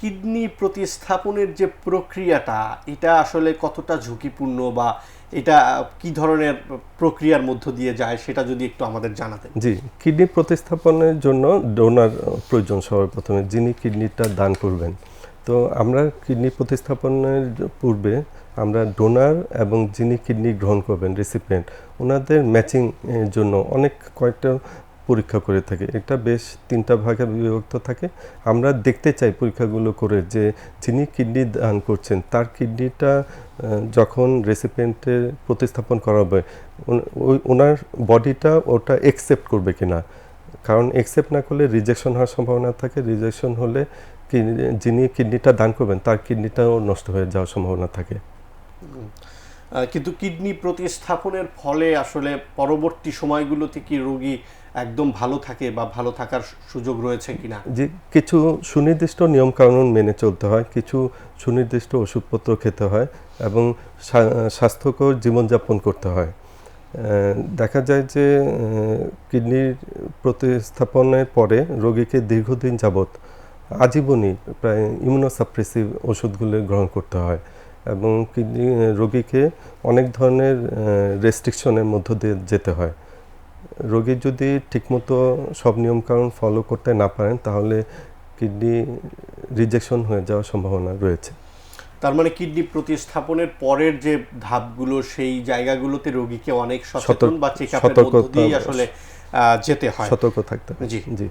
Kidney প্রতিস্থাপনের যে প্রক্রিয়াটা, এটা আসলে কতটা ঝুঁকিপূর্ণ বা এটা কি ধরনের প্রক্রিয়ার মধ্য দিয়ে যায়, সেটা যদি একটু আমাদের জানাতেন। জি, কিডনি প্রতিস্থাপনের জন্য ডোনার প্রয়োজন সবার প্রথমে, যিনি কিডনিটা দান করবেন। তো আমরা কিডনি প্রতিস্থাপনের পূর্বে আমরা ডোনার এবং যিনি কিডনি গ্রহণ করবেন, রেসিপিয়েন্ট, ওনাদের ম্যাচিং জন্য অনেক কয়েকটা পরীক্ষা করে থাকি। এটা বেশ তিনটা ভাগে বিভক্ত থাকে। আমরা দেখতে চাই পরীক্ষাগুলো করে যে যিনি কিডনি দান করছেন, তার কিডনিটা যখন রেসিপিয়েন্টের প্রতিস্থাপন করা হবে ওই- ওনার বডিটা ওটা একসেপ্ট করবে কি না কারণ একসেপ্ট না করলে রিজেকশন হওয়ার সম্ভাবনা থাকে। রিজেকশন হলে যিনি কিডনিটা দান করবেন, তার কিডনিটাও নষ্ট হয়ে যাওয়ার সম্ভাবনা থাকে। কিন্তু কিডনি প্রতিস্থাপনের ফলে আসলে পরবর্তী সময়গুলোতে কি রোগী একদম ভালো থাকে বা ভালো থাকার সুযোগ রয়েছে কিনা? যে কিছু সুনির্দিষ্ট নিয়মকানুন মেনে চলতে হয়, কিছু সুনির্দিষ্ট ওষুধপত্র খেতে হয় এবং স্বাস্থ্যকর জীবনযাপন করতে হয়। দেখা যায় যে কিডনির প্রতিস্থাপনের পরে রোগীকে দীর্ঘদিন যাবৎ আজীবনই প্রায় ইমিউনোসাপ্রেসিভ ওষুধগুলো গ্রহণ করতে হয়। এবং কিডনি রোগীকে অনেক ধরনের রেস্ট্রিকশনের মধ্য দিয়ে যেতে হয়। রোগী যদি ঠিকমতো সব নিয়মকানুন ফলো করতে না পারেন তাহলে কিডনি রিজেকশন হয়ে যাওয়ার সম্ভাবনা রয়েছে। তার মানে কিডনি প্রতিস্থাপনের পরের যে ধাপগুলো সেই জায়গাগুলোতে রোগীকে অনেক সচেতন বা চেক আসলে যেতে হয়। সতর্ক থাকতে হবে জি। জি।